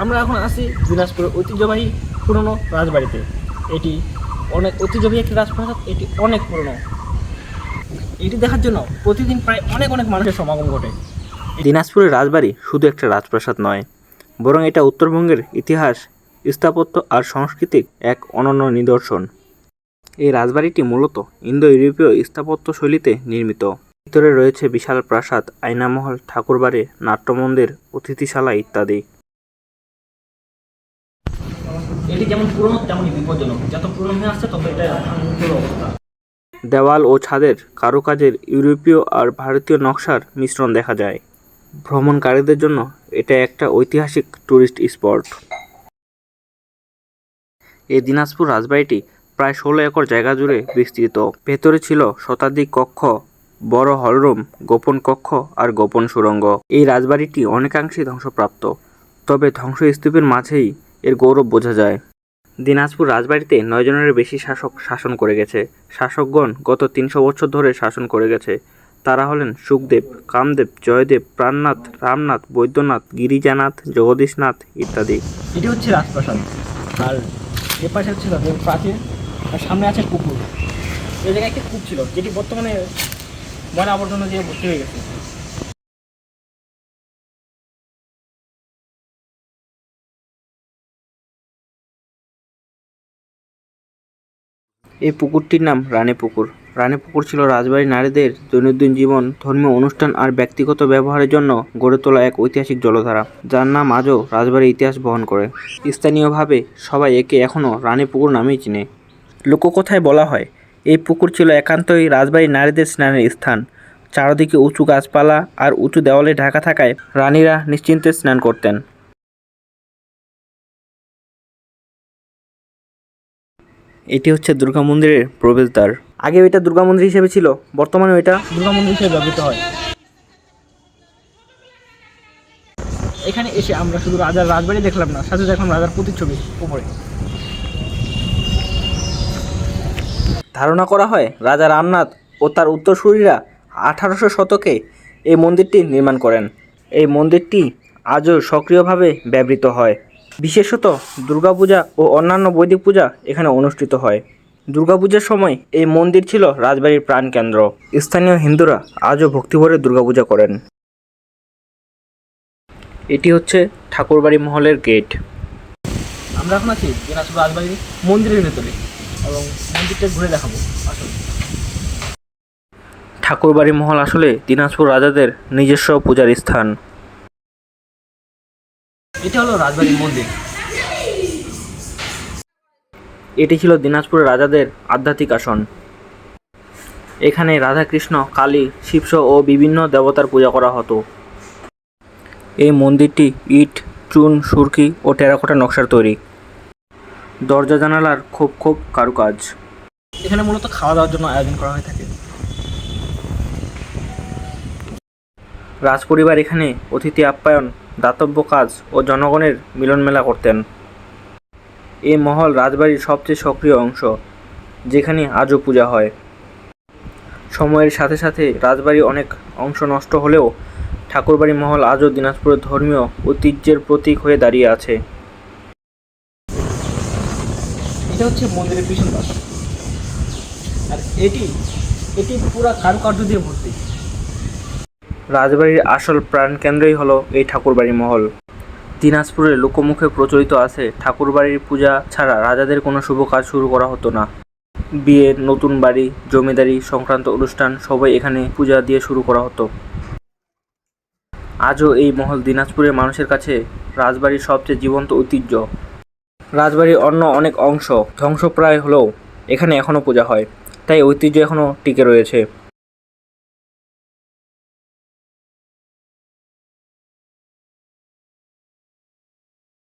আমরা এখন আছি দিনাজপুরের ঐতিহ্যবাহী পুরনো রাজবাড়িতে। এটি অনেক ঐতিহ্যবাহী একটি রাজপ্রাসাদ, এটি অনেক পুরনো। এটি দেখার জন্য প্রতিদিন প্রায় অনেক অনেক মানুষের সমাগম ঘটে। দিনাজপুরের রাজবাড়ি শুধু একটা রাজপ্রাসাদ নয়, বরং এটা উত্তরবঙ্গের ইতিহাস, স্থাপত্য আর সংস্কৃতির এক অনন্য নিদর্শন। এই রাজবাড়িটি মূলত ইন্দো ইউরোপীয় স্থাপত্য শৈলীতে নির্মিত। ভিতরে রয়েছে বিশাল প্রাসাদ, আয়নামহল, ঠাকুরবাড়ি, নাট্যমন্দির, অতিথিশালা ইত্যাদি। দেওয়াল ও ছাদের কারুকাজের ইউরোপীয় আর ভারতীয় নকশার মিশ্রণ দেখা যায়। ভ্রমণকারীদের জন্য এটা একটা ঐতিহাসিক ট্যুরিস্ট স্পট। এই দিনাজপুর রাজবাড়িটি প্রায় ষোলো একর জায়গা জুড়ে বিস্তৃত। ভেতরে ছিল শতাধিক কক্ষ, বড় হলরুম, গোপন কক্ষ আর গোপন সুড়ঙ্গ এই রাজবাড়িটি অনেকাংশেই ধ্বংসপ্রাপ্ত, তবে ধ্বংসস্তূপের মাঝেই এর গৌরব বোঝা যায়। দিনাজপুর রাজবাড়িতে নয় জনের বেশি শাসক শাসন করে গেছে। শাসকগণ গত তিনশো বছর ধরে শাসন করে গেছে। তারা হলেন সুখদেব, কামদেব, জয়দেব, প্রাণনাথ, রামনাথ, বৈদ্যনাথ, গিরিজানাথ, জগদীশনাথ ইত্যাদি। এটি হচ্ছে রাজপ্রাসাদ। আর এ পাশে হচ্ছে প্রাচীর, আর সামনে আছে কুকুর এই জায়গায় একটি কূপ ছিল, যেটি বর্তমানে ময়লা আবর্জনা দিয়ে ভর্তি হয়ে গেছে। এই পুকুরটির নাম রানী পুকুর। রানী পুকুর ছিল রাজবাড়ির নারীদের দৈনন্দিন জীবন, ধর্মীয় অনুষ্ঠান আর ব্যক্তিগত ব্যবহারের জন্য গড়ে তোলা এক ঐতিহাসিক জলধারা, যার নাম আজও রাজবাড়ির ইতিহাস বহন করে। স্থানীয়ভাবে সবাই একে এখনও রানী পুকুর নামেই চিনে। লোককথায় বলা হয়, এই পুকুর ছিল একান্তই রাজবাড়ির নারীদের স্নানের স্থান। চারদিকে উঁচু গাছপালা আর উঁচু দেওয়ালে ঢাকা থাকায় রানীরা নিশ্চিন্তে স্নান করতেন। এটি হচ্ছে দুর্গা মন্দিরের প্রবেশদ্বার। আগে এটা দুর্গা মন্দির হিসেবে ছিল বর্তমানে এটা দুর্গা মন্দির হিসেবে ব্যবহৃত হয়। এখানে এসে আমরা শুধু রাজার রাজবাড়ি দেখলাম না, সাথে দেখলাম রাজার প্রতিচ্ছবি উপরে। ধারণা করা হয়, রাজা রামনাথ ও তার উত্তরসূরিরা আঠারোশো শতকে এই মন্দিরটি নির্মাণ করেন। এই মন্দিরটি আজও সক্রিয়ভাবে ব্যবহৃত হয়। বিশেষত দুর্গাপূজা ও অন্যান্য বৈদিক পূজা এখানে অনুষ্ঠিত হয়। দুর্গাপূজার সময় এই মন্দির ছিল রাজবাড়ির প্রাণকেন্দ্র। স্থানীয় হিন্দুরা আজও ভক্তিভরে দুর্গাপূজা করেন। এটি হচ্ছে ঠাকুরবাড়ি মহলের গেট। আমরা এখন আছি দিনাজপুর রাজবাড়ির মন্দিরের ভেতরে। এবং মন্দিরটা ঘুরে দেখাবো। আসলে ঠাকুরবাড়ি মহল আসলে দিনাজপুর রাজাদের নিজস্ব পূজার স্থান। এটা হলো রাজবাড়ির মন্দির। এটি ছিল দিনাজপুরের রাজাদের আধ্যাত্মিক আসন। এখানে রাধাকৃষ্ণ কালী শিবস ও বিভিন্ন দেবতার পূজা করা হতো। এই মন্দিরটি ইট চুন সুরকি ও টেরাকোটা নকশার তৈরি। দরজা জানালার খুব খুব কারুকাজ। এখানে মূলত খাওয়া দাওয়ার জন্য আয়োজন করা হয়ে থাকে। রাজপরিবার এখানে অতিথি আপ্যায়ন দাতব্য কাজ ও জনগণের মিলনমেলা করতেন। এই মহল রাজবাড়ির সবচেয়ে সক্রিয় অংশ, যেখানে আজও পূজা হয়। সময়ের সাথে সাথে রাজবাড়ির অনেক অংশ নষ্ট হলেও ঠাকুরবাড়ি মহল আজও দিনাজপুরের ধর্মীয় ঐতিহ্যের প্রতীক হয়ে দাঁড়িয়ে আছে। এটা হচ্ছে মন্দিরের পিছন পাশ। আর এটি এটি পুরা কারুকার্য দিয়ে ভর্তি। রাজবাড়ির আসল প্রাণকেন্দ্রই হলো এই ঠাকুরবাড়ি মহল। দিনাজপুরের লোকমুখে প্রচলিত আছে, ঠাকুরবাড়ির পূজা ছাড়া রাজাদের কোনো শুভ কাজ শুরু করা হতো না। বিয়ে, নতুন বাড়ি, জমিদারি সংক্রান্ত অনুষ্ঠান সবাই এখানে পূজা দিয়ে শুরু করা হতো। আজও এই মহল দিনাজপুরের মানুষের কাছে রাজবাড়ির সবচেয়ে জীবন্ত ঐতিহ্য। রাজবাড়ির অন্য অনেক অংশ ধ্বংসপ্রায় হলেও এখানে এখনও পূজা হয়, তাই ঐতিহ্য এখনও টিকে রয়েছে।